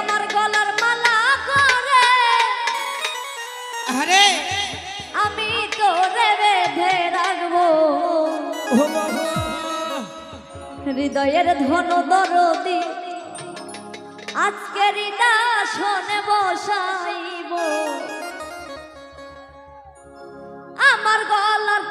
আমার গলার আমি রাখব। হৃদয়ের ধন দরদি আজকের দাসনে বসাইব। আমার গলার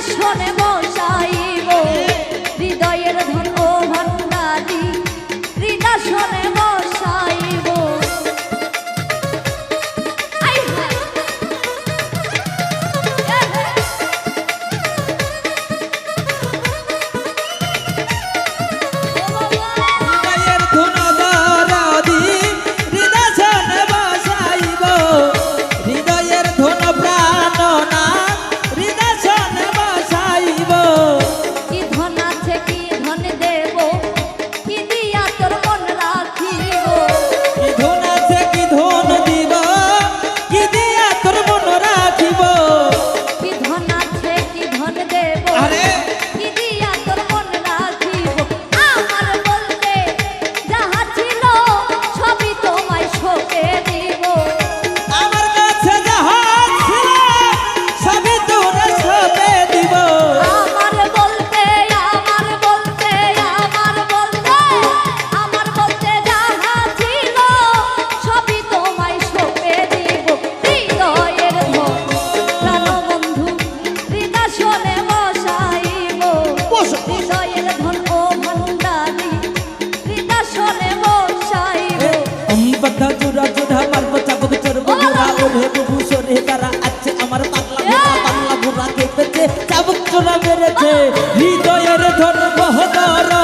i'm Yes, honey. বেদনা বেড়েছে হৃদয়ের ধর্ম হদারা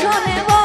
শোনে